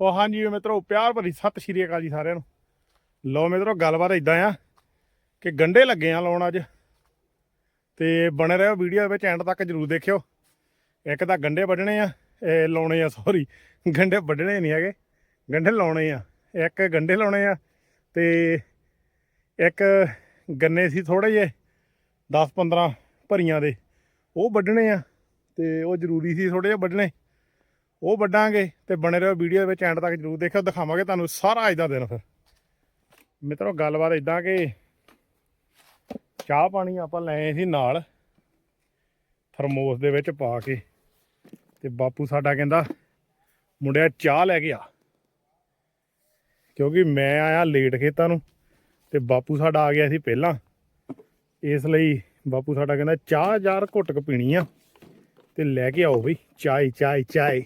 ਉਹ ਹਾਂਜੀ ਮਿੱਤਰੋ, ਪਿਆਰ ਭਰੀ ਸਤਿ ਸ਼੍ਰੀ ਅਕਾਲ ਜੀ ਸਾਰਿਆਂ ਨੂੰ। ਲੋ ਮਿੱਤਰੋ, ਗੱਲਬਾਤ ਇਦਾਂ ਆ ਕਿ ਗੰਡੇ ਲੱਗੇ ਆ ਲਾਉਣ ਅੱਜ। ਤੇ ਬਣੇ ਰਹੋ ਵੀਡੀਓ ਵਿੱਚ ਐਂਡ ਤੱਕ ਜਰੂਰ ਦੇਖਿਓ। ਇੱਕ ਤਾਂ ਗੰਡੇ ਵੱਢਣੇ ਆ, ਇਹ ਲਾਉਣੇ ਆ ਸੌਰੀ ਗੰਡੇ ਵੱਢਣੇ ਨਹੀਂ ਹੈਗੇ ਗੰਡੇ ਲਾਉਣੇ ਆ। ਇੱਕ ਗੰਡੇ ਲਾਉਣੇ ਆ ਤੇ ਇੱਕ ਗੰਨੇ ਸੀ ਥੋੜੇ ਜਿਹੇ 10 15 ਭਰੀਆਂ ਦੇ, ਉਹ ਵੱਢਣੇ ਆ ਤੇ ਉਹ ਜ਼ਰੂਰੀ ਸੀ ਥੋੜੇ ਜਿਹੇ ਵੱਢਣੇ। ਉਹ ਵੱਡਾਂਗੇ ਤੇ ਬਣੇ ਰਹੋ ਵੀਡੀਓ ਦੇ ਵਿੱਚ ਐਂਡ ਤੱਕ ਜਰੂਰ ਦੇਖਿਓ, ਦਿਖਾਵਾਂਗੇ ਤੁਹਾਨੂੰ ਸਾਰਾ ਅੱਜ ਦਾ ਦਿਨ ਫਿਰ। ਮਿੱਤਰੋ, ਗੱਲਬਾਤ ਇਦਾਂ ਕਿ ਚਾਹ ਪਾਣੀ ਆਪਾਂ ਲਏ ਸੀ ਨਾਲ, ਥਰਮੋਸ ਦੇ ਵਿੱਚ ਪਾ ਕੇ ਤੇ ਬਾਪੂ ਸਾਡਾ ਕਹਿੰਦਾ, ਮੁੰਡਿਆ ਚਾਹ ਲੈ ਕੇ ਆ। ਕਿਉਂਕਿ ਮੈਂ ਆਇਆ ਲੇਟ ਖੇਤਾਂ ਨੂੰ ਤੇ ਬਾਪੂ ਸਾਡਾ ਆ ਗਿਆ ਸੀ ਪਹਿਲਾਂ, ਇਸ ਲਈ ਬਾਪੂ ਸਾਡਾ ਕਹਿੰਦਾ, ਚਾਹ ਯਾਰ ਘੁੱਟ ਕੇ ਪੀਣੀ ਆ। ਤੇ ਲੈ ਕੇ ਆਓ ਬਈ ਚਾਈ ਚਾਈ ਚਾਈ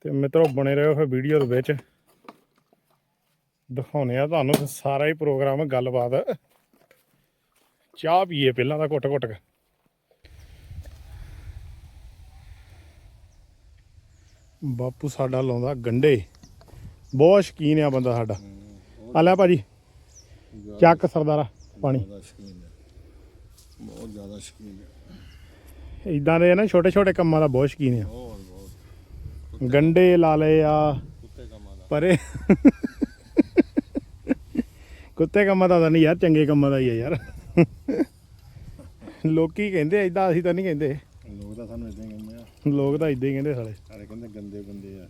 ਤੇ ਮਿੱਤਰੋ, ਬਣੇ ਰਹੋ ਫਿਰ ਵੀਡੀਓ ਦੇ ਵਿੱਚ। ਦਿਖਾਉਣੇ ਆ ਤੁਹਾਨੂੰ ਸਾਰਾ ਹੀ ਪ੍ਰੋਗਰਾਮ, ਗੱਲਬਾਤ। ਚਾਹ ਪੀਏ ਪਹਿਲਾਂ ਤਾਂ ਘੁੱਟ ਘੁੱਟ ਕੇ। ਬਾਪੂ ਸਾਡਾ ਲਾਉਂਦਾ ਗੰਡੇ। ਬਹੁਤ ਸ਼ਕੀਨ ਆ ਬੰਦਾ ਸਾਡਾ। ਆ ਲੈ ਭਾਜੀ, ਚੱਕ ਸਰਦਾਰਾ, ਪਾਣੀ। ਬਹੁਤ ਜ਼ਿਆਦਾ ਸ਼ੌਕੀਨ ਹੈ ਇਦਾਂ ਦੇ ਨਾ ਛੋਟੇ ਛੋਟੇ ਕੰਮਾਂ ਦਾ ਬਹੁਤ ਸ਼ਕੀਨ ਆ। ਬਹੁਤ ਬਹੁਤ। ਗੰਡੇ ਲਾ ਲਏ ਆ। ਕੁੱਤੇ ਕੰਮਾਂ ਦਾ। ਪਰੇ। ਕੁੱਤੇ ਕੰਮਾਂ ਦਾ ਤਾਂ ਨਹੀਂ ਯਾਰ ਚੰਗੇ ਕੰਮਾਂ ਦਾ ਹੀ ਆ ਯਾਰ। ਲੋਕੀ ਕਹਿੰਦੇ ਐਦਾਂ ਅਸੀਂ ਤਾਂ ਨਹੀਂ ਕਹਿੰਦੇ। ਲੋਕ ਤਾਂ ਸਾਨੂੰ ਇਦਾਂ ਕਹਿੰਦੇ ਆ। ਲੋਕ ਤਾਂ ਇਦਾਂ ਹੀ ਕਹਿੰਦੇ ਸਾਲੇ। ਸਾਰੇ ਕਹਿੰਦੇ ਗੰਦੇ ਬੰਦੇ ਆ।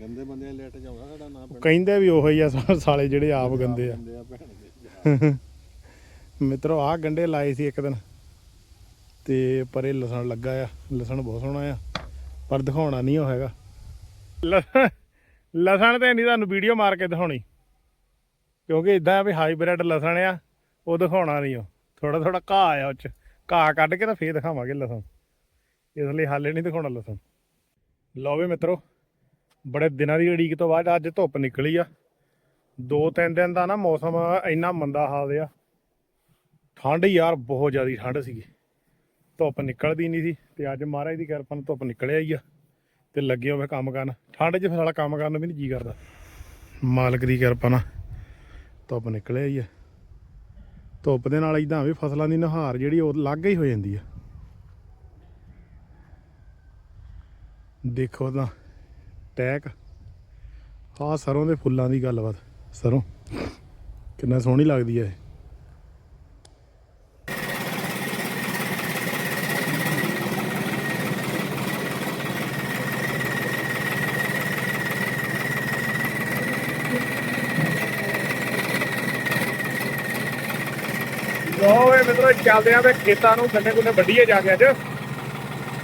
ਗੰਦੇ ਬੰਦੇ ਲੈਟ ਜਾਊਗਾ ਸਾਡਾ ਨਾਂ ਪਿੰਡ। ਕਹਿੰਦੇ ਵੀ ਉਹੋ ਹੀ ਆ ਸਾ- ਸਾਲੇ ਜਿਹੜੇ ਆਪ ਗੰਦੇ ਆ। ਗੰਦੇ ਆ ਭੈਣ ਦੇ। ਮਿੱਤਰੋ, ਆਹ ਗੰਡੇ ਲਾਏ ਸੀ ਇੱਕ ਦਿਨ। ਤੇ ਇਹ ਲਸਣ ਲੱਗਾ ਆ। ਲਸਣ ਬਹੁਤ ਸੋਹਣਾ ਆ। ਪਰ ਦਿਖਾਉਣਾ ਨਹੀਂ ਉਹ ਹੈਗਾ। ਲਸਣ ਲਸਣ ਤੇ ਨਹੀਂ ਤੁਹਾਨੂੰ ਵੀਡੀਓ ਮਾਰ ਕੇ ਦਿਖਾਉਣੀ। ਕਿਉਂਕਿ ਇਦਾਂ ਆ ਵੀ ਹਾਈਬ੍ਰਿਡ ਲਸਣ ਆ, ਉਹ ਦਿਖਾਉਣਾ ਨਹੀਂ ਉਹ। ਥੋੜਾ ਥੋੜਾ ਘਾਹ ਆ ਉਹ ਚ। ਘਾਹ ਕੱਢ ਕੇ ਤਾਂ ਫੇਰ ਦਿਖਾਵਾਂਗੇ ਲਸਣ। ਇਸ ਲਈ ਹਾਲੇ ਨਹੀਂ ਦਿਖਾਉਣਾ ਲਸਣ। ਲਓ ਵੀ ਮਿੱਤਰੋ, ਬੜੇ ਦਿਨਾਂ ਦੀ ਉਡੀਕ ਤੋਂ ਬਾਅਦ ਅੱਜ ਧੁੱਪ ਨਿਕਲੀ ਆ। ਦੋ ਤਿੰਨ ਦਿਨ ਦਾ ਨਾ ਮੌਸਮ ਇੰਨਾ ਮੰਦਾ ਹਾਲ ਆ। ਠੰਡ ਯਾਰ ਬਹੁਤ ਜ਼ਿਆਦਾ ਠੰਡ ਸੀਗੀ। ਧੁੱਪ ਨਿਕਲਦੀ ਨਹੀਂ ਸੀ ਤੇ ਅੱਜ ਮਹਾਰਾਜ ਦੀ ਕਿਰਪਾ ਨਾਲ ਧੁੱਪ ਨਿਕਲਿਆ ਹੀ ਆ ਤੇ ਲੱਗੇ ਹੋਵੇ ਕੰਮ ਕਰਨ। ਠੰਡ 'ਚ ਸਾਲਾ ਕੰਮ ਕਰਨ ਵੀ ਨਹੀਂ ਜੀ ਕਰਦਾ। ਮਾਲਕ ਦੀ ਕਿਰਪਾ ਨਾਲ ਧੁੱਪ ਨਿਕਲਿਆ ਹੀ ਆ। ਧੁੱਪ ਦੇ ਨਾਲ ਇਦਾਂ ਵੀ ਫਸਲਾਂ ਦੀ ਨਹਾਰ ਜਿਹੜੀ ਉਹ ਲੱਗ ਹੀ ਹੋ ਜਾਂਦੀ ਆ। ਦੇਖੋ ਤਾਂ ਟੈਕ, ਆਹ ਸਰੋਂ ਦੇ ਫੁੱਲਾਂ ਦੀ ਗੱਲਬਾਤ। ਸਰੋਂ ਕਿੰਨਾ ਸੋਹਣੀ ਲੱਗਦੀ ਹੈ ਇਹ ਲੋ ਵੇ ਮਿੱਤਰੋ ਚੱਲਦੇ ਆਂ ਤੇ ਖੇਤਾਂ ਨੂੰ ਗੰਨੇ ਗੁੰਨੇ ਵੱਢੀਏ ਜਾ ਕੇ ਅੱਜ।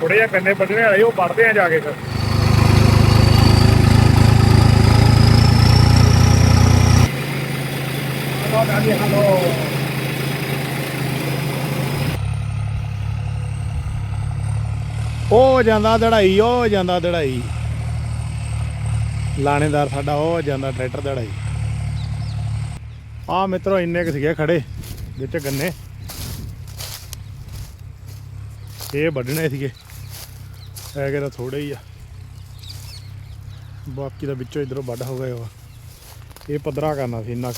ਥੋੜੇ ਜਿਹਾ ਗੰਨੇ ਵੱਢਣੇ ਵਾਲੇ, ਉਹ ਵੱਢਦੇ ਆ ਜਾ ਕੇ ਫਿਰ। ਹਲੋ ਦਾਦੀ ਹਲੋ। ਉਹ ਜਾਂਦਾ ਦੜਾਈ ਉਹ ਜਾਂਦਾ ਦੜਾਈ। ਲਾਣੇਦਾਰ ਸਾਡਾ ਉਹ ਜਾਂਦਾ ਟਰੈਕਟਰ ਦੜਾਈ। ਆ ਮਿੱਤਰੋ, ਇੰਨੇ ਕੁ ਸੀਗੇ ਖੜੇ ਵਿੱਚ ਗੰਨੇ। ਇਹ ਵੱਢਣੇ ਸੀਗੇ। ਹੈਗੇ ਤਾਂ ਥੋੜੇ ਹੀ ਆ। ਬਾਕੀ ਦਾ ਵਿੱਚੋਂ ਇਧਰੋਂ ਵੱਢ ਹੋ ਗਏ ਵਾ। ਇਹ ਪੱਧਰਾ ਕਰਨਾ ਸੀ ਇੰਨਾ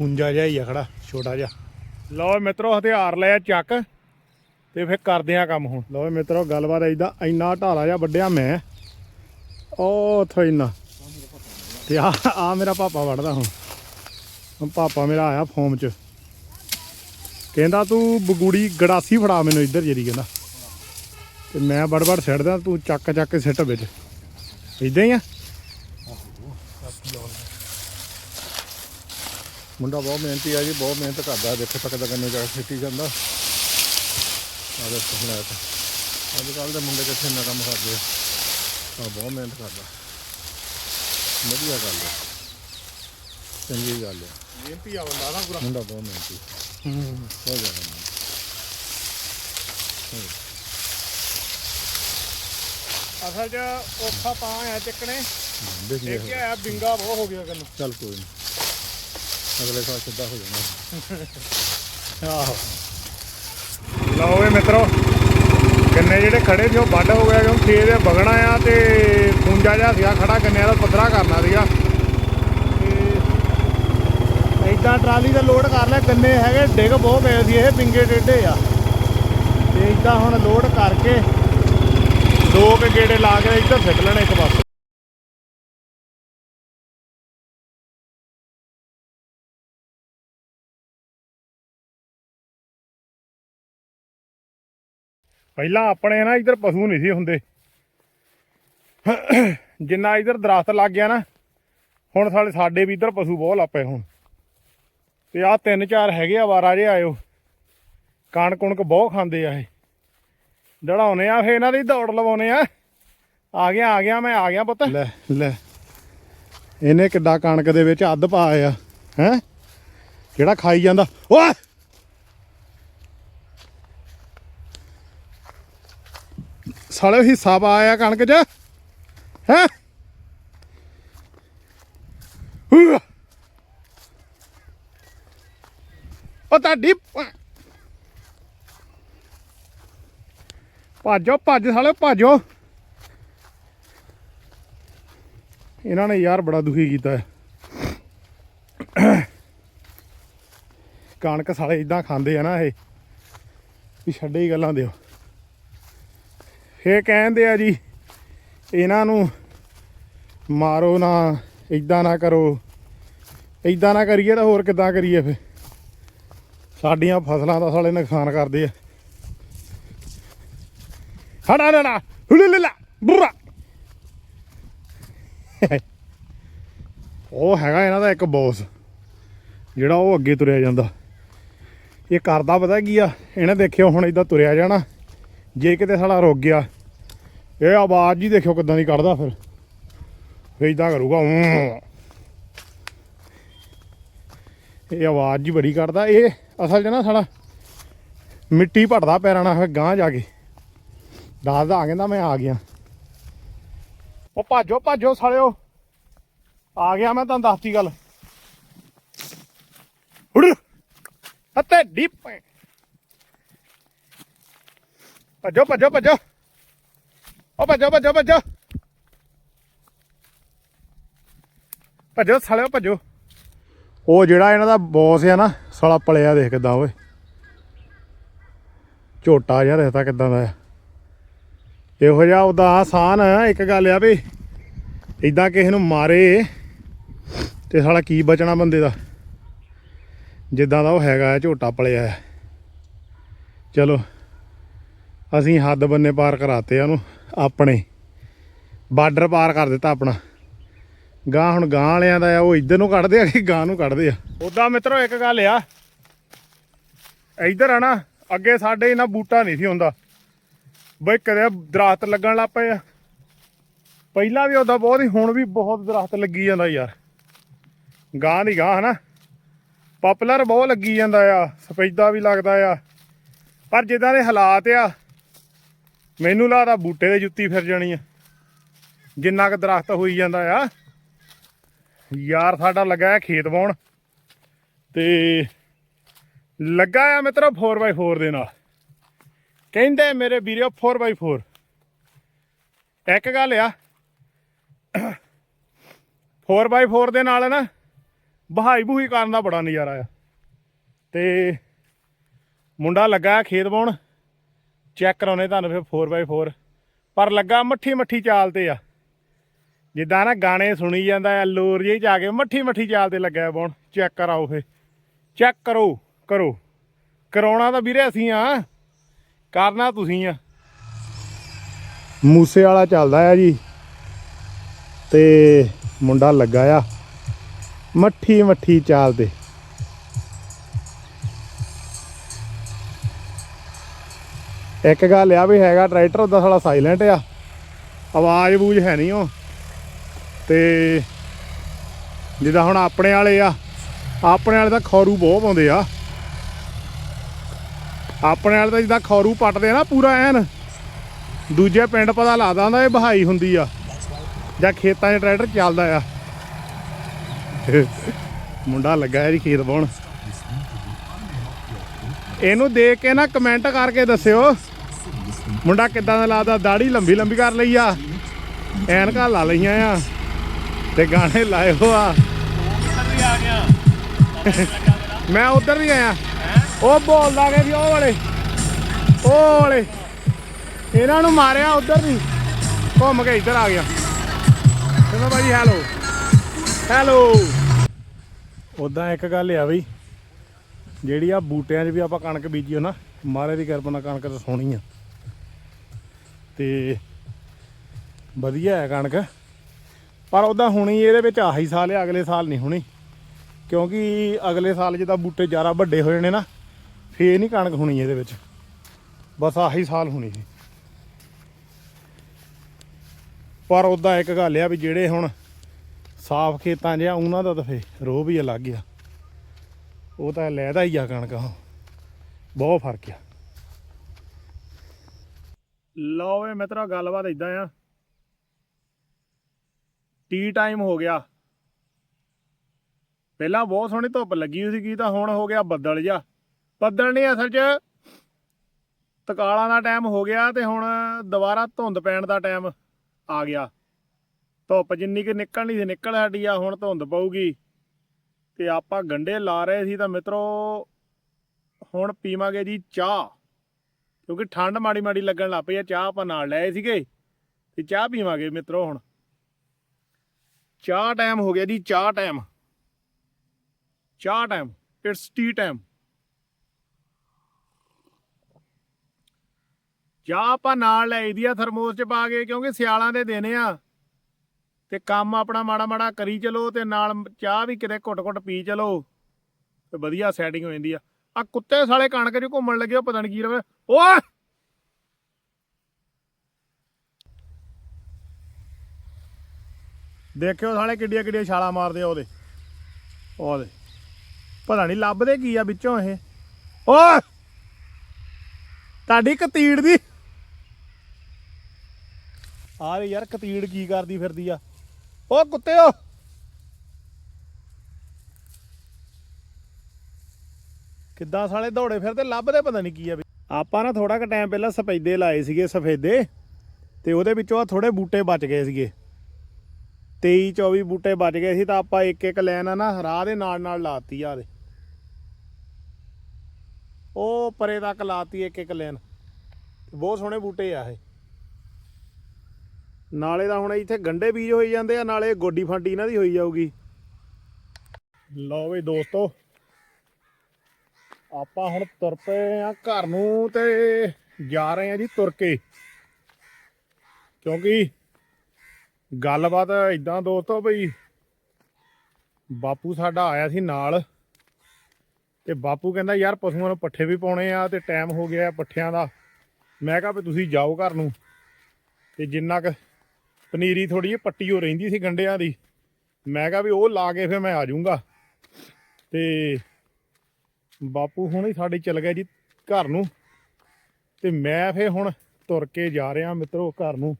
ਹੁੰਜਾ ਜਿਹਾ ਹੀ ਆ ਖੜਾ, ਛੋਟਾ ਜਿਹਾ। ਲਓ ਮਿੱਤਰੋ, ਹਥਿਆਰ ਲਿਆ ਚੱਕ ਤੇ ਫਿਰ ਕਰਦੇ ਆ ਕੰਮ ਹੁਣ। ਲਓ ਮਿੱਤਰੋ, ਗੱਲਬਾਤ ਐਦਾਂ ਇੰਨਾ ਢਾਲਾ ਜਿਹਾ ਵੱਢਿਆ ਮੈਂ। ਉਹ ਉੱਥੋਂ ਇੰਨਾ। ਤੇ ਆ ਆ ਮੇਰਾ ਪਾਪਾ ਵੱਢਦਾ ਹੁਣ। ਹੁਣ ਪਾਪਾ ਮੇਰਾ ਆਇਆ ਫੋਮ 'ਚ। ਕਹਿੰਦਾ ਤੂੰ ਬਗੂੜੀ ਗੜਾਸੀ ਫੜਾ ਮੈਨੂੰ ਇੱਧਰ ਜਿਹੜੀ ਕਹਿੰਦਾ। ਤੇ ਮੈਂ ਬੜ ਬੜ ਸਿੱਟਦਾ ਤੂੰ ਚੱਕ ਚੱਕ ਕੇ ਸਿੱਟ ਵਿੱਚ। ਇਦਾਂ ਹੀ ਆ। ਮੁੰਡਾ ਬਹੁਤ ਮਿਹਨਤੀ ਆ ਜੀ ਬਹੁਤ ਮਿਹਨਤ ਕਰਦਾ ਦੇਖੋ ਤੱਕ ਦਾ ਗੰਨੇ ਜਾ ਖੇਤੀ ਜਾਂਦਾ। ਆ ਦੇ ਸੁਣਾ ਤੇ ਅੱਜ ਕੱਲ ਦੇ ਮੁੰਡੇ ਕਿੱਥੇ ਇੰਨਾ ਕੰਮ ਕਰਦੇ ਆ। ਆ ਬਹੁਤ ਮਿਹਨਤ ਕਰਦਾ। ਵਧੀਆ ਗੱਲ ਹੈ ਚੰਗੀ ਗੱਲ ਹੈ ਮਿਹਨਤੀ ਆ ਬੰਦਾ ਨਾ ਪੂਰਾ। ਮੁੰਡਾ ਬਹੁਤ ਮਿਹਨਤੀ। ਅਸਲ 'ਚ ਔਖਾ ਤਾਂ ਆ ਚੱਕਣੇ। ਦੇਖ ਲਿਆ ਆ ਬਿੰਗਾ ਬਹੁਤ ਹੋ ਗਿਆ ਕੰਨ ਚੱਲ ਕੋਈ ਨਹੀਂ ਅਗਲੇ ਸਾਲ ਸਿੱਧਾ ਹੋ ਜਾਣਾ। ਆਹੋ। ਲਓ ਵੇ ਮਿੱਤਰੋ ਗੰਨੇ ਜਿਹੜੇ ਖੜੇ ਸੀ ਉਹ ਵੱਢ ਹੋ ਗਿਆ ਕਿਉਂ ਖੇਤ ਦੇ ਵਗਣਾ ਆ ਤੇ ਪੁੰਜਾ ਜਿਹਾ ਸੀਗਾ ਖੜਾ ਗੰਨਿਆਂ ਦਾ ਪੱਧਰਾ ਕਰਨਾ ਸੀਗਾ। ਤੇ ਟਰਾਲੀ ਦਾ ਲੋਡ ਕਰ ਲਿਆ, ਗੰਨੇ ਹੈਗੇ, ਡਿੱਗ ਬਹੁਤ ਪਏ ਸੀ, ਇਹ ਪਿੰਗੇ ਟੇਢੇ ਆ। ਤੇ ਇਦਾਂ ਹੁਣ ਲੋਡ ਕਰਕੇ ਦੋ ਕੇ ਗੇੜੇ ਲਾ ਕੇ ਇੱਧਰ ਸਿੱਟ ਲੈਣੇ ਇੱਕ ਪਾਸੇ। ਪਹਿਲਾਂ ਆਪਣੇ ਨਾ ਇੱਧਰ ਪਸ਼ੂ ਨਹੀਂ ਸੀ ਹੁੰਦੇ। ਜਿੰਨਾ ਇੱਧਰ ਦਰਖਤ ਲੱਗ ਗਿਆ ਨਾ, ਹੁਣ ਸਾਡੇ ਸਾਡੇ ਵੀ ਇੱਧਰ ਪਸ਼ੂ ਬਹੁਤ ਲੱਪੇ ਹੁਣ। ਤੇ ਆਹ ਤਿੰਨ ਚਾਰ ਹੈਗੇ ਆ ਵਾਰਾ ਜੇ ਆਇਓ। ਕਣਕ ਕੁਣਕ ਬਹੁਤ ਖਾਂਦੇ ਆ ਇਹ। ਦੜਾਉਨੇ ਆ ਫੇ ਇਹਨਾਂ ਦੀ, ਦੌੜ ਲਵਾਉਨੇ ਆ। ਆ ਗਿਆ ਆ ਗਿਆ ਮੈਂ, ਆ ਗਿਆ ਪੁੱਤ। ਲੈ ਲੈ। ਇਹਨੇ ਕਿੱਡਾ ਕਣਕ ਦੇ ਵਿੱਚ ਅੱਧ ਪਾਇਆ ਹੈ? ਕਿਹੜਾ ਖਾਈ ਜਾਂਦਾ। ਓਏ! ਸਾਲੇ ਹਿੱਸਾ ਪਾਇਆ ਕਣਕ 'ਚ, ਹੈ? ਉਹ ਤੁਹਾਡੀ ਭ- ਭਾਜੋ, ਭੱਜ ਸਾਲੇ ਭਾਜੋ। ਇਹਨਾਂ ਨੇ ਯਾਰ ਬੜਾ ਦੁਖੀ ਕੀਤਾ ਹੈ। ਕਣਕ ਸਾਲੇ ਇਦਾਂ ਖਾਂਦੇ ਆ ਨਾ ਇਹ, ਵੀ ਛੱਡੇ ਹੀ ਗੱਲਾਂ ਦਿਓ। ਇਹ ਕਹਿੰਦੇ ਆ ਜੀ, ਇਹਨਾਂ ਨੂੰ ਮਾਰੋ ਨਾ ਇਦਾਂ ਨਾ ਕਰੋ। ਇਦਾਂ ਨਾ ਕਰੀਏ ਤਾਂ ਹੋਰ ਕਿੱਦਾਂ ਕਰੀਏ ਫੇ ਸਾਡੀਆਂ ਫਸਲਾਂ ਦਾ ਸਾਲੇ ਨੁਕਸਾਨ ਕਰਦੇ ਆ। ਹੜਾ ਨਾ ਹੁਲੇਲਾ ਬੁਰਾ ਉਹ ਹੈਗਾ ਇਹਨਾਂ ਦਾ ਇੱਕ ਬੌਸ, ਜਿਹੜਾ ਉਹ ਅੱਗੇ ਤੁਰਿਆ ਜਾਂਦਾ। ਇਹ ਕਰਦਾ ਪਤਾ ਕੀ ਆ? ਇਹਨੇ ਦੇਖਿਓ ਹੁਣ ਇਦਾਂ ਤੁਰਿਆ ਜਾਣਾ। ਜੇ ਕਿਤੇ ਸਾਡਾ ਰੁਕ ਗਿਆ, ਇਹ ਆਵਾਜ਼ ਜੀ ਦੇਖਿਓ ਕਿਦਾਂ ਦੀ ਕੱਢਦਾ ਫਿਰ। ਫਿਰ ਇਦਾਂ ਕਰੂਗਾ ਇਹ ਆਵਾਜ਼ ਜੀ ਬੜੀ ਕੱਢਦਾ। ਇਹ ਅਸਲ 'ਚ ਨਾ ਸਾਡਾ ਮਿੱਟੀ ਭੜਦਾ ਪੈਰਾਂ ਨਾਲ ਫਿਰ ਗਾਂ ਜਾ ਕੇ। ਦੱਸਦਾ ਆ ਕਹਿੰਦਾ ਮੈਂ ਆ ਗਿਆ। ਉਹ ਭਾਜੋ ਭਾਜੋ ਸਾਲਿਓ। ਆ ਗਿਆ ਮੈਂ ਤੁਹਾਨੂੰ ਦੱਸਤੀ ਗੱਲ। ਹੁੜ ਹੱਤੇ ਡੀਪ ਭੱਜੋ ਭੱਜੋ ਭੱਜੋ। ਉਹ ਭੱਜੋ ਭੱਜੋ ਭੱਜੋ। ਭੱਜੋ ਸਾਲਿਓ, ਭੱਜੋ। ਉਹ ਜਿਹੜਾ ਇਹਨਾਂ ਦਾ ਬੌਸ ਆ ਨਾ, ਸਾਲਾ ਪਲਿਆ ਦੇਖ ਕਿਦਾਂ ਓਏ। ਝੋਟਾ ਜਿਹਾ ਦੇਖਦਾ ਕਿਦਾਂ ਦਾ ਆ। ਇਹੋ ਜਿਹਾ ਉਹਦਾ ਆਸਾਨ ਇੱਕ ਗੱਲ ਆ ਵੀ ਇਦਾਂ ਕਿਸੇ ਨੂੰ ਮਾਰੇ ਤੇ ਸਾਲਾ ਕੀ ਬਚਣਾ ਬੰਦੇ ਦਾ। ਜਿੱਦਾਂ ਦਾ ਉਹ ਹੈਗਾ ਆ, ਝੋਟਾ ਪਲਿਆ ਆ। ਚਲੋ, ਅਸੀਂ ਹੱਦ ਬੰਨੇ ਪਾਰ ਕਰਾਤੇ ਉਹਨੂੰ, ਆਪਣੇ। ਬਾਰਡਰ ਪਾਰ ਕਰ ਦਿੱਤਾ ਆਪਣਾ। ਗਾਂ ਹੁਣ ਗਾਂ ਵਾਲਿਆਂ ਦਾ ਆ, ਉਹ ਇੱਧਰ ਨੂੰ ਕੱਢਦੇ ਆ ਕਿ ਗਾਂ ਨੂੰ ਕੱਢਦੇ ਆ? ਉਦਾਂ ਮਿੱਤਰੋ, ਇੱਕ ਗੱਲ ਆ। ਇੱਧਰ ਆ ਨਾ, ਅੱਗੇ ਸਾਡੇ ਇਹਨਾਂ ਬੂਟਾ ਨਹੀਂ ਸੀ ਹੁੰਦਾ। ਬਈ ਕਦੇ ਦਰਖਤ ਲੱਗਣ ਲੱਗ ਪਏ ਆ। ਪਹਿਲਾਂ ਵੀ ਉਦਾਂ ਬਹੁਤ ਹੀ ਹੁਣ ਵੀ ਬਹੁਤ ਦਰਖਤ ਲੱਗੀ ਜਾਂਦਾ ਯਾਰ। ਗਾਂ ਦੀ ਗਾਂ, ਹਨਾ? ਪਪੂਲਰ ਬਹੁਤ ਲੱਗੀ ਜਾਂਦਾ ਆ, ਸਫੈਦਾ ਵੀ ਲੱਗਦਾ ਆ। ਪਰ ਜਿੱਦਾਂ ਦੇ ਹਾਲਾਤ ਆ, ਮੈਨੂੰ ਲੱਗਦਾ ਬੂਟੇ ਦੇ ਜੁੱਤੀ ਫਿਰ ਜਾਣੀ ਆ। ਜਿੰਨਾ ਕੁ ਦਰਖਤ ਹੋਈ ਜਾਂਦਾ ਆ। ਯਾਰ ਸਾਡਾ ਲੱਗਾ ਹੈ ਖੇਤ ਵਾਉਣ ਤੇ ਲੱਗਾ ਆ ਮਿੱਤਰੋ 4x4 ਦੇ ਨਾਲ। ਕਹਿੰਦੇ ਮੇਰੇ ਵੀਰੋ 4x4 ਇੱਕ ਗੱਲ ਆ 4x4 ਦੇ ਨਾਲ ਨਾ ਬਹਾਈ ਬੂਹੀ ਕਰਨ ਦਾ ਬੜਾ ਨਜ਼ਾਰਾ ਆ। ਤੇ ਮੁੰਡਾ ਲੱਗਾ ਹੈ ਖੇਤ ਵਾਉਣ ਚੈੱਕ ਕਰਾਉਣੇ ਤੁਹਾਨੂੰ ਫਿਰ 4x4 ਪਰ ਲੱਗਾ ਮੱਠੀ ਮੱਠੀ ਚਾਲ ਤੇ ਆ। ਜਿੱਦਾਂ ਨਾ ਗਾਣੇ ਸੁਣੀ ਜਾਂਦਾ ਆ, ਲੋਰ ਜਿਹੀ ਆ ਕੇ ਮੱਠੀ ਮੱਠੀ ਚਾਲ ਤੇ ਲੱਗਾ ਬੌਣ। ਚੈੱਕ ਕਰਾਓ ਫੇ ਚੈੱਕ ਕਰੋ ਕਰੋ। ਕਰਾਉਣਾ ਤਾਂ ਵੀਰੇ ਅਸੀਂ ਆ। ਕਰਨਾ ਤੁਸੀਂ ਆ। ਮੂਸੇ ਵਾਲਾ ਚੱਲਦਾ ਆ ਜੀ। ਤੇ ਮੁੰਡਾ ਲੱਗਾ ਆ ਮੱਠੀ ਮੱਠੀ ਚਾਲ ਤੇ। ਇੱਕ ਗੱਲ ਆ ਵੀ ਹੈਗਾ ਟਰੈਕਟਰ ਉਹਦਾ ਸਾਲਾ ਸਾਇਲੈਂਟ ਆ। ਆਵਾਜ਼ ਬੂਝ ਹੈ ਨਹੀਂ ਉਹ। ਤੇ ਜਿੱਦਾਂ ਹੁਣ ਆਪਣੇ ਵਾਲੇ ਆ, ਆਪਣੇ ਵਾਲੇ ਤਾਂ ਖੌਰੂ ਬਹੁਤ ਪਾਉਂਦੇ ਆ। ਆਪਣੇ ਵਾਲੇ ਤਾਂ ਜਿੱਦਾਂ ਖੌਰੂ ਪੱਟਦੇ ਆ ਨਾ ਪੂਰਾ ਐਨ, ਦੂਜੇ ਪਿੰਡ ਪਤਾ ਲੱਗਦਾ ਹੁੰਦਾ ਇਹ ਬਹਾਈ ਹੁੰਦੀ ਆ, ਜਾਂ ਖੇਤਾਂ 'ਚ ਟਰੈਕਟਰ ਚੱਲਦਾ ਆ। ਮੁੰਡਾ ਲੱਗਾ ਹੈ ਜੀ ਖੇਤ ਬਾਉਣ ਇਹਨੂੰ ਦੇਖ ਕੇ ਨਾ ਕਮੈਂਟ ਕਰਕੇ ਦੱਸਿਓ, ਮੁੰਡਾ ਕਿੱਦਾਂ ਦਾ ਲੱਗਦਾ ਦਾੜੀ ਲੰਬੀ ਲੰਬੀ ਕਰ ਲਈ ਆ। ਐਨਕਾਂ ਲਾ ਲਈਆਂ ਆ। ਤੇ ਗਾਣੇ ਲਾਏ ਹੋ ਆ। ਮੈਂ ਉਧਰ ਵੀ ਆਇਆ। ਉਹ ਬੋਲਦਾ ਕਿ ਵੀ ਉਹ ਵਾਲੇ ਉਹ ਵਾਲੇ। ਇਹਨਾਂ ਨੂੰ ਮਾਰਿਆ ਉਧਰ ਨਹੀਂ ਘੁੰਮ ਕੇ ਇੱਧਰ ਆ ਗਿਆ। ਕਹਿੰਦਾ ਭਾਜੀ ਹੈਲੋ ਹੈਲੋ ਉਦਾਂ ਇੱਕ ਗੱਲ ਆ ਬਈ, ਜਿਹੜੀ ਆ ਬੂਟਿਆਂ 'ਚ ਵੀ ਆਪਾਂ ਕਣਕ ਬੀਜੀਓ ਨਾ ਮਾਰੇ ਦੀ ਕਿਰਪਾ ਨਾਲ ਕਣਕ ਤਾਂ ਸੋਹਣੀ ਆ। ਤੇ ਵਧੀਆ ਹੈ ਕਣਕ। ਪਰ ਉਦਾਂ ਹੁਣੀ ਇਹਦੇ ਵਿੱਚ ਆਹੀ ਸਾਲ ਹੈ, ਅਗਲੇ ਸਾਲ ਨਹੀਂ ਹੋਣੀ। ਕਿਉਂਕਿ ਅਗਲੇ ਸਾਲ ਜਿੱਦਾਂ ਬੂਟੇ ਜ਼ਿਆਦਾ ਵੱਡੇ ਹੋਏ ਨੇ ਨਾ, ਫੇਰ ਨਹੀਂ ਕਣਕ ਹੋਣੀ ਇਹਦੇ ਵਿੱਚ। ਬਸ ਆਹੀ ਸਾਲ ਹੋਣੀ ਸੀ। ਪਰ ਉਦਾਂ ਇੱਕ ਗੱਲ ਆ ਵੀ ਜਿਹੜੇ ਹੁਣ ਸਾਫ਼ ਖੇਤਾਂ 'ਚ ਆ ਉਹਨਾਂ ਦਾ ਤਾਂ ਫੇ ਰੋਹ ਵੀ ਅਲੱਗ ਆ। ਉਹ ਤਾਂ ਲੈਦਾ ਹੀ ਆ ਕਣਕ ਬਹੁਤ ਫ਼ਰਕ ਆ। ਲਓ ਵੇ ਮਿੱਤਰੋ, ਗੱਲਬਾਤ ਇਦਾਂ ਆ। ਟੀ ਟਾਈਮ ਹੋ ਗਿਆ। ਪਹਿਲਾਂ ਬਹੁਤ ਸੋਹਣੀ ਧੁੱਪ ਲੱਗੀ ਹੋਈ ਸੀ ਤਾਂ ਹੁਣ ਹੋ ਗਿਆ ਬੱਦਲ ਜਾ ਬੱਦਲ ਨਹੀਂ, ਅਸਲ 'ਚ ਤਕਾਲਾਂ ਦਾ ਟਾਈਮ ਹੋ ਗਿਆ ਤੇ ਹੁਣ ਦੁਬਾਰਾ ਧੁੰਦ ਪੈਣ ਦਾ ਟਾਈਮ ਆ ਗਿਆ। ਧੁੱਪ ਜਿੰਨੀ ਕਿ ਨਿਕਲਣੀ ਸੀ, ਨਿਕਲ ਸਾਡੀ ਆ, ਹੁਣ ਧੁੰਦ ਪਊਗੀ। ਤੇ ਆਪਾਂ ਗੰਡੇ ਲਾ ਰਹੇ ਸੀ ਤਾਂ ਮਿੱਤਰੋ, ਹੁਣ ਪੀਵਾਂਗੇ ਜੀ ਚਾਹ। ਕਿਉਂਕਿ ਠੰਡ ਮਾੜੀ ਮਾੜੀ ਲੱਗਣ ਲੱਗ ਪਈ ਆ, ਚਾਹ ਆਪਾਂ ਨਾਲ ਲਏ ਸੀਗੇ। ਤੇ ਚਾਹ ਪੀਵਾਂਗੇ ਮਿੱਤਰੋ ਹੁਣ। ਚਾਹ ਟਾਈਮ ਹੋ ਗਿਆ ਜੀ, ਚਾਹ ਟਾਈਮ ਚਾਹ ਟਾਈਮ ਇਟਸ ਟੀ ਟਾਈਮ ਚਾਹ ਆਪਾਂ ਨਾਲ ਲੈ ਦੀ ਆ, ਥਰਮੋਸ ਚ ਪਾ ਕੇ, ਕਿਉਂਕਿ ਸਿਆਲਾਂ ਦੇ ਦਿਨ ਆ। ਤੇ ਕੰਮ ਆਪਣਾ ਮਾੜਾ ਮਾੜਾ ਕਰੀ ਚਲੋ, ਤੇ ਨਾਲ ਚਾਹ ਵੀ ਕਿਤੇ ਘੁੱਟ-ਘੁੱਟ ਪੀ ਚਲੋ। ਤੇ ਵਧੀਆ ਸੈਟਿੰਗ ਹੋ ਜਾਂਦੀ ਆ। ਆ ਕੁੱਤੇ ਸਾਲੇ ਕਣਕ 'ਚ ਘੁੰਮਣ ਲੱਗੇ, ਉਹ ਪਤਾ ਨਹੀਂ ਕੀ ਰਵੇ। ਓਏ! ਦੇਖਿਓ ਸਾਲੇ ਕਿੱਡੀਆਂ ਕਿੱਡੀਆਂ ਛਾਲਾਂ ਮਾਰਦੇ ਆ ਉਹਦੇ। ਉਹਦੇ। ਪਤਾ ਨਹੀਂ ਲੱਭਦੇ ਕੀ ਆ ਵਿੱਚੋਂ ਇਹ। ਓਏ! ਤੁਹਾਡੀ ਕਤੀੜ ਦੀ। ਆ ਰੇ ਯਾਰ ਕਤੀੜ ਕੀ ਕਰਦੀ ਫਿਰਦੀ ਆ। ਓ ਕੁੱਤਿਓ ਕਿੱਦਾਂ ਸਾਲੇ ਦੌੜੇ ਫਿਰਦੇ, ਲੱਭਦੇ ਪਤਾ ਨਹੀਂ ਕੀ ਆ ਆਪਾਂ ਨਾ ਥੋੜਾ ਕੁ ਟਾਈਮ ਪਹਿਲਾਂ ਸਫੈਦੇ ਲਾਏ ਸੀਗੇ, ਸਫੇਦੇ। ਤੇ ਉਹਦੇ ਵਿੱਚੋਂ ਆ ਥੋੜੇ ਬੂਟੇ ਬਚ ਗਏ ਸੀਗੇ। 23 24 ਬੂਟੇ ਬਚ ਗਏ ਸੀ ਤਾਂ ਆਪਾਂ ਇੱਕ ਇੱਕ ਲਾਈਨ ਆ ਨਾ ਰਾਹ ਦੇ ਨਾਲ ਨਾਲ ਲਾਤੀ ਆ ਦੇ। ਉਹ ਪਰੇ ਤੱਕ ਲਾਤੀ ਇੱਕ ਇੱਕ ਲਾਈਨ। ਬਹੁਤ ਸੋਹਣੇ ਬੂਟੇ ਆ ਇਹ। ਨਾਲੇ ਦਾ ਹੁਣ ਇੱਥੇ ਗੰਡੇ ਬੀਜ ਹੋਈ ਜਾਂਦੇ ਆ, ਨਾਲੇ ਗੋਡੀ ਫਾਂਟੀ ਇਹਨਾਂ ਦੀ ਹੋਈ ਜਾਊਗੀ। ਲਓ ਵੀ ਦੋਸਤੋ, ਆਪਾਂ ਹੁਣ ਤੁਰ ਪਏ ਆ ਘਰ ਨੂੰ ਤੇ ਜਾ ਰਹੇ ਆ ਜੀ ਤੁਰ ਕੇ। ਕਿਉਂਕਿ ਗੱਲਬਾਤ ਇਦਾਂ ਦੋਸਤੋ ਬਈ, ਬਾਪੂ ਸਾਡਾ ਆਇਆ ਸੀ ਨਾਲ ਤੇ ਬਾਪੂ ਕਹਿੰਦਾ, ਯਾਰ ਪਸ਼ੂਆਂ ਨੂੰ ਪੱਠੇ ਵੀ ਪਾਉਣੇ ਆ ਤੇ ਟਾਈਮ ਹੋ ਗਿਆ ਪੱਠਿਆਂ ਦਾ। ਮੈਂ ਕਿਹਾ, ਵੀ ਤੁਸੀਂ ਜਾਓ ਘਰ ਨੂੰ। ਤੇ ਜਿੰਨਾ ਕੁ ਪਨੀਰੀ ਥੋੜੀ ਜਿਹੀ ਪੱਟੀ ਹੋ ਰਹਿੰਦੀ ਸੀ ਗੰਡਿਆਂ ਦੀ। ਮੈਂ ਕਿਹਾ, ਵੀ ਉਹ ਲਾ ਕੇ ਫਿਰ ਮੈਂ ਆ ਜਾਊਂਗਾ। ਤੇ ਬਾਪੂ ਹੁਣ ਹੀ ਸਾਡੇ ਚੱਲ ਗਿਆ ਜੀ ਘਰ ਨੂੰ। ਤੇ ਮੈਂ ਫੇ ਹੁਣ ਤੁਰ ਕੇ ਜਾ ਰਿਹਾ ਮਿੱਤਰੋ ਘਰ ਨੂੰ।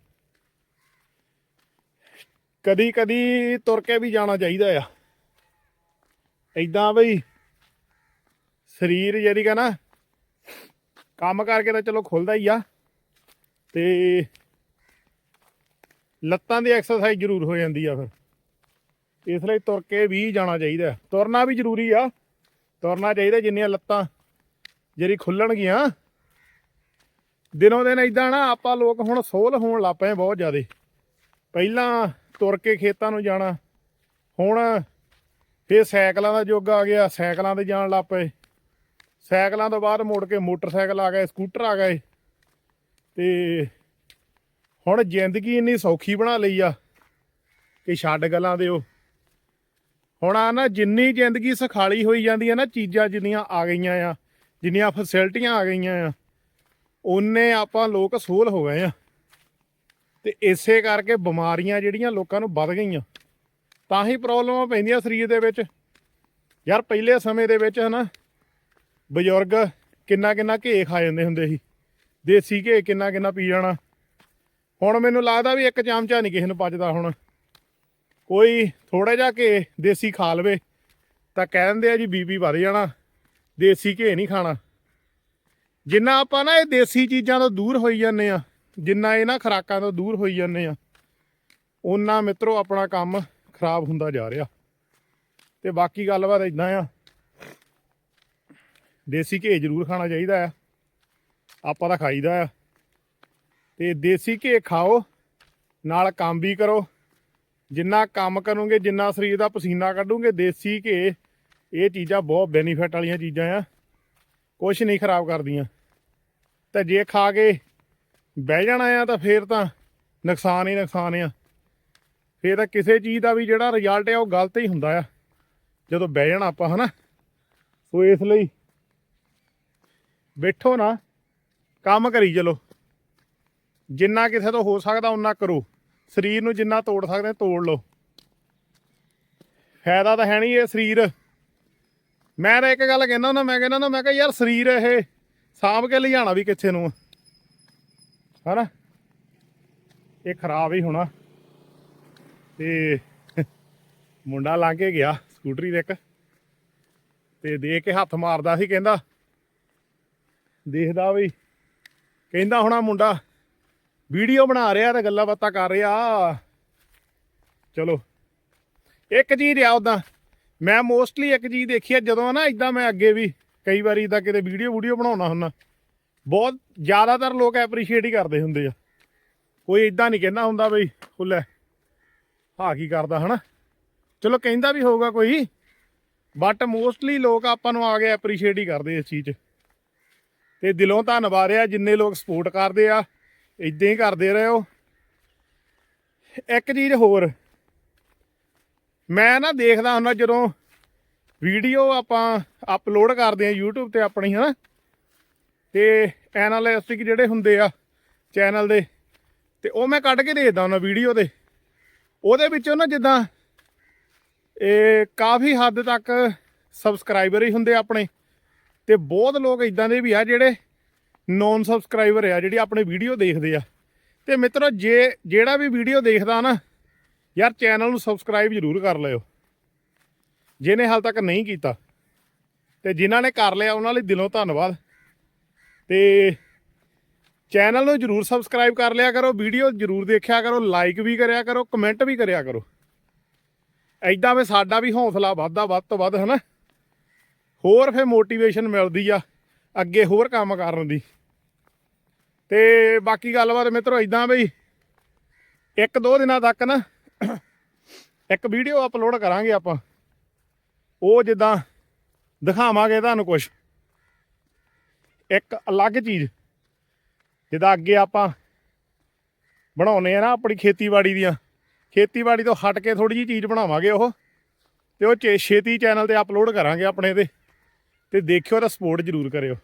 ਕਦੀ ਕਦੀ ਤੁਰ ਕੇ ਵੀ ਜਾਣਾ ਚਾਹੀਦਾ ਆ। ਐਦਾਂ ਬਈ, ਸਰੀਰ ਜਿਹੜੀ ਕਾ ਨਾ, ਕੰਮ ਕਰਕੇ ਤਾਂ ਚਲੋ ਖੁੱਲਦਾ ਹੀ ਆ। ਤੇ ਲੱਤਾਂ ਦੀ ਐਕਸਰਸਾਈਜ਼ ਜ਼ਰੂਰ ਹੋ ਜਾਂਦੀ ਆ ਫਿਰ। ਇਸ ਲਈ ਤੁਰ ਕੇ ਵੀ ਜਾਣਾ ਚਾਹੀਦਾ। ਤੁਰਨਾ ਵੀ ਜ਼ਰੂਰੀ ਆ। ਤੁਰਨਾ ਚਾਹੀਦਾ ਜਿੰਨੀਆਂ ਲੱਤਾਂ ਜਿਹੜੀ ਖੁੱਲਣਗੀਆਂ। ਦਿਨੋਂ ਦਿਨ ਇਦਾਂ ਨਾ ਆਪਾਂ ਲੋਕ ਹੁਣ ਸੋਲ ਹੋਣ ਲੱਗ ਪਏ ਬਹੁਤ ਜ਼ਿਆਦੇ। ਪਹਿਲਾਂ ਤੁਰ ਕੇ ਖੇਤਾਂ ਨੂੰ ਜਾਣਾ। ਹੁਣ ਫੇਰ ਸਾਈਕਲਾਂ ਦਾ ਯੁੱਗ ਆ ਗਿਆ। ਸਾਈਕਲਾਂ ਤੇ ਜਾਣ ਲੱਗ ਪਏ। ਸਾਈਕਲਾਂ ਤੋਂ ਬਾਅਦ ਮੁੜ ਕੇ ਮੋਟਰਸਾਈਕਲ ਆ ਗਏ, ਸਕੂਟਰ ਆ ਗਏ। ਤੇ ਹੁਣ ਜ਼ਿੰਦਗੀ ਇੰਨੀ ਸੌਖੀ ਬਣਾ ਲਈ ਆ ਕਿ ਛੱਡ ਗੱਲਾਂ ਦਿਓ। ਹੁਣ ਆ ਨਾ ਜਿੰਨੀ ਜ਼ਿੰਦਗੀ ਸਖਾਲੀ ਹੋਈ ਜਾਂਦੀ ਆ ਨਾ, ਚੀਜ਼ਾਂ ਜਿੰਨੀਆਂ ਆ ਗਈਆਂ ਆ, ਜਿੰਨੀਆਂ ਫੈਸਿਲਿਟੀਆਂ ਆ ਗਈਆਂ ਆ ਉਹਨੇ ਆਪਾਂ ਲੋਕ ਸੋਲ ਹੋ ਗਏ ਆ। ਤੇ ਇਸੇ ਕਰਕੇ ਬਿਮਾਰੀਆਂ ਜਿਹੜੀਆਂ ਲੋਕਾਂ ਨੂੰ ਵੱਧ ਗਈਆਂ। ਤਾਂ ਹੀ ਪ੍ਰੋਬਲਮਾਂ ਪੈਂਦੀਆਂ ਸਰੀਰ ਦੇ ਵਿੱਚ। ਯਾਰ ਪਹਿਲੇ ਸਮੇਂ ਦੇ ਵਿੱਚ ਹਨਾ, ਬਜ਼ੁਰਗ ਕਿੰਨਾ ਕਿੰਨਾ ਘੇ ਖਾ ਜਾਂਦੇ ਹੁੰਦੇ ਸੀ। ਦੇਸੀ ਘੇ ਕਿੰਨਾ ਕਿੰਨਾ ਪੀ ਜਾਣਾ। ਹੁਣ ਮੈਨੂੰ ਲੱਗਦਾ ਵੀ ਇੱਕ ਚਮਚਾ ਨਹੀਂ ਕਿਸੇ ਨੂੰ ਪਚਦਾ ਹੁਣ। ਕੋਈ ਥੋੜਾ ਜਿਹਾ ਘੇ ਦੇਸੀ ਖਾ ਲਵੇ, ਤਾਂ ਕਹਿ ਦਿੰਦੇ ਆ ਜੀ ਬੀਪੀ ਵੱਧ ਜਾਣਾ, ਦੇਸੀ ਘੇ ਨਹੀਂ ਖਾਣਾ। ਜਿੰਨਾ ਆਪਾਂ ਨਾ ਇਹ ਦੇਸੀ ਚੀਜ਼ਾਂ ਤੋਂ ਦੂਰ ਹੋਈ ਜਾਂਦੇ ਆ ਜਿੰਨਾ ਨਾ ਖਰਾਕਾਂ ਤੋਂ ਦੂਰ ਹੋਈ ਜਾਂਦੇ ਆ ਉਹਨਾਂ ਮਿੱਤਰੋ ਆਪਣਾ ਕੰਮ ਖਰਾਬ ਹੁੰਦਾ ਜਾ ਰਿਹਾ। ਤੇ ਬਾਕੀ ਗੱਲਬਾਤ ਇਦਾਂ ਆ। ਦੇਸੀ ਘੇ ਜ਼ਰੂਰ ਖਾਣਾ ਚਾਹੀਦਾ ਆ। ਆਪਾਂ ਤਾਂ ਖਾਈਦਾ ਆ। ਤੇ ਦੇਸੀ ਘੇ ਖਾਓ, ਨਾਲ ਕੰਮ ਵੀ ਕਰੋ। ਜਿੰਨਾ ਕੰਮ ਕਰੋਗੇ, ਜਿੰਨਾ ਸਰੀਰ ਦਾ ਪਸੀਨਾ ਕੱਢੋਗੇ, ਦੇਸੀ ਘੇ, ਇਹ ਚੀਜ਼ਾਂ ਬਹੁਤ ਬੈਨੀਫਿਟ ਵਾਲੀਆਂ ਚੀਜ਼ਾਂ ਆ। ਕੁਝ ਨਹੀਂ ਖਰਾਬ ਕਰਦੀਆਂ। ਤੇ ਜੇ ਖਾ ਕੇ ਬਹਿ ਜਾਣਾ ਆ ਤਾਂ ਫੇਰ ਤਾਂ ਨੁਕਸਾਨ ਹੀ ਨੁਕਸਾਨ ਆ। ਫੇਰ ਤਾਂ ਕਿਸੇ ਚੀਜ਼ ਦਾ ਵੀ ਜਿਹੜਾ ਰਿਜ਼ਲਟ ਆ ਉਹ ਗਲਤ ਹੀ ਹੁੰਦਾ ਆ। ਜਦੋਂ ਬਹਿ ਜਾਣਾ ਆਪਾਂ, ਹਨਾ? ਸੋ ਇਸ ਲਈ ਬੈਠੋ ਨਾ, ਕੰਮ ਕਰੀ ਚਲੋ। ਜਿੰਨਾ ਕਿਸੇ ਤੋਂ ਹੋ ਸਕਦਾ ਉਨਾ ਕਰੋ। ਸਰੀਰ ਨੂੰ ਜਿੰਨਾ ਤੋੜ ਸਕਦੇ ਤੋੜ ਲਓ। ਫਾਇਦਾ ਤਾਂ ਹੈ ਨਹੀਂ ਇਹ ਸਰੀਰ। ਮੈਂ ਤਾਂ ਇੱਕ ਗੱਲ ਕਹਿੰਦਾ ਹੁੰਦਾ, ਮੈਂ ਕਹਿੰਦਾ ਹੁੰਦਾ, ਮੈਂ ਕਿਹਾ ਯਾਰ ਸਰੀਰ ਇਹ ਸਾਂਭ ਕੇ ਲਿਜਾਣਾ ਵੀ ਕਿੱਥੇ ਨੂੰ ਹਨਾ? ਇਹ ਖਰਾਬ ਹੀ ਹੋਣਾ। ਤੇ ਮੁੰਡਾ ਲੰਘ ਕੇ ਗਿਆ ਸਕੂਟਰੀ ਦੇ ਇੱਕ। ਤੇ ਦੇਖ ਕੇ ਹੱਥ ਮਾਰਦਾ ਸੀ ਕਹਿੰਦਾ। ਦੇਖਦਾ ਵੀ ਕਹਿੰਦਾ ਹੋਣਾ ਮੁੰਡਾ, ਵੀਡੀਓ ਬਣਾ ਰਿਹਾ ਤੇ ਗੱਲਾਂ ਬਾਤਾਂ ਕਰ ਰਿਹਾ। ਚਲੋ, ਇੱਕ ਚੀਜ਼ ਆ ਉਦਾਂ ਮੈਂ ਮੋਸਟਲੀ ਇੱਕ ਚੀਜ਼ ਦੇਖੀ ਆ, ਜਦੋਂ ਨਾ ਇਦਾਂ ਮੈਂ ਅੱਗੇ ਵੀ ਕਈ ਵਾਰੀ ਇਦਾਂ ਕਿਤੇ ਵੀਡੀਓ ਵੀਡੀਓ ਬਣਾਉਣਾ ਹੁੰਦਾ। ਬਹੁਤ ਜ਼ਿਆਦਾਤਰ ਲੋਕ ਐਪਰੀਸ਼ੀਏਟ ਹੀ ਕਰਦੇ ਹੁੰਦੇ ਆ। ਕੋਈ ਇਦਾਂ ਨਹੀਂ ਕਹਿੰਦਾ ਹੁੰਦਾ ਬਈ ਹੁੱਲੇ ਹਾਂ ਕੀ ਕਰਦਾ ਹਨਾ? ਚਲੋ ਕਹਿੰਦਾ ਵੀ ਹੋਊਗਾ ਕੋਈ ਬਟ ਮੋਸਟਲੀ ਲੋਕ ਆਪਾਂ ਨੂੰ ਆ ਕੇ ਐਪਰੀਸ਼ੀਏਟ ਹੀ ਕਰਦੇ ਇਸ ਚੀਜ਼ 'ਚ। ਤੇ ਦਿਲੋਂ ਧੰਨਵਾਦ ਆ, ਜਿੰਨੇ ਲੋਕ ਸਪੋਰਟ ਕਰਦੇ ਆ ਇਦਾਂ ਹੀ ਕਰਦੇ ਰਹੋ। ਇੱਕ ਚੀਜ਼ ਹੋਰ, ਮੈਂ ਨਾ ਦੇਖਦਾ ਹੁੰਦਾ ਜਦੋਂ ਵੀਡੀਓ ਆਪਾਂ ਅਪਲੋਡ ਕਰਦੇ ਆ YouTube ਤੇ ਆਪਣੀ, ਹਨਾ? ਤੇ ਐਨਾਲਿਸਟਿਕ ਜਿਹੜੇ ਹੁੰਦੇ ਆ ਚੈਨਲ ਦੇ, ਤੇ ਉਹ ਮੈਂ ਕੱਢ ਕੇ ਦੇਖਦਾ ਉਹਨਾਂ ਵੀਡੀਓ ਦੇ ਉਹਦੇ ਵਿੱਚੋਂ ਨਾ ਜਿੱਦਾਂ ਇਹ ਕਾਫੀ ਹੱਦ ਤੱਕ ਸਬਸਕ੍ਰਾਈਬਰ ਹੀ ਹੁੰਦੇ ਆਪਣੇ, ਤੇ ਬਹੁਤ ਲੋਕ ਇਦਾਂ ਦੇ ਵੀ ਆ ਜਿਹੜੇ ਨੌਨ ਸਬਸਕ੍ਰਾਈਬਰ ਆ, ਜਿਹੜੀ ਆਪਣੇ ਵੀਡੀਓ ਦੇਖਦੇ ਆ। ਤੇ ਮਿੱਤਰੋ, ਜੇ ਜਿਹੜਾ ਵੀ ਵੀਡੀਓ ਦੇਖਦਾ ਨਾ, ਯਾਰ ਚੈਨਲ ਨੂੰ ਸਬਸਕ੍ਰਾਈਬ ਜ਼ਰੂਰ ਕਰ ਲਿਓ। ਜਿਹਨੇ ਹਾਲ ਤੱਕ ਨਹੀਂ ਕੀਤਾ, ਤੇ ਜਿਨ੍ਹਾਂ ਨੇ ਕਰ ਲਿਆ, ਉਹਨਾਂ ਲਈ ਦਿਲੋਂ ਧੰਨਵਾਦ। ਤੇ ਚੈਨਲ ਨੂੰ ਜਰੂਰ ਸਬਸਕ੍ਰਾਈਬ ਕਰ ਲਿਆ ਕਰੋ, ਵੀਡੀਓ ਜਰੂਰ ਦੇਖਿਆ ਕਰੋ ਲਾਈਕ ਵੀ ਕਰਿਆ ਕਰੋ ਕਮੈਂਟ ਵੀ ਕਰਿਆ ਕਰੋ। ਐਦਾਂ ਵੀ ਸਾਡਾ ਵੀ ਹੌਸਲਾ ਵੱਧਦਾ ਵੱਧ ਤੋਂ ਵੱਧ, ਹਨਾ? ਹੋਰ ਫੇ ਮੋਟੀਵੇਸ਼ਨ ਮਿਲਦੀ ਆ, ਅੱਗੇ ਹੋਰ ਕੰਮ ਕਰਨ ਦੀ। ਤੇ ਬਾਕੀ ਗੱਲਬਾਤ ਮਿੱਤਰੋ ਇਦਾਂ ਬਈ, ਇੱਕ ਦੋ ਦਿਨਾਂ ਤੱਕ ਨਾ ਇੱਕ ਵੀਡੀਓ ਅਪਲੋਡ ਕਰਾਂਗੇ ਆਪਾਂ। ਉਹ ਜਿੱਦਾਂ ਦਿਖਾਵਾਂਗੇ ਤੁਹਾਨੂੰ ਕੁਝ ਇੱਕ ਅਲੱਗ ਚੀਜ਼। ਜਿੱਦਾਂ ਅੱਗੇ ਆਪਾਂ ਬਣਾਉਨੇ ਆ ਨਾ ਆਪਣੀ ਖੇਤੀਬਾੜੀ ਦੀਆਂ। ਖੇਤੀਬਾੜੀ ਤੋਂ ਹਟ ਕੇ ਥੋੜੀ ਜਿਹੀ ਚੀਜ਼ ਬਣਾਵਾਂਗੇ ਉਹ। ਤੇ ਉਹ ਛੇ- ਛੇਤੀ ਚੈਨਲ ਤੇ ਅਪਲੋਡ ਕਰਾਂਗੇ ਆਪਣੇ ਤੇ। ਤੇ ਦੇਖਿਓ ਤਾਂ ਸਪੋਰਟ ਜ਼ਰੂਰ ਕਰਿਓ।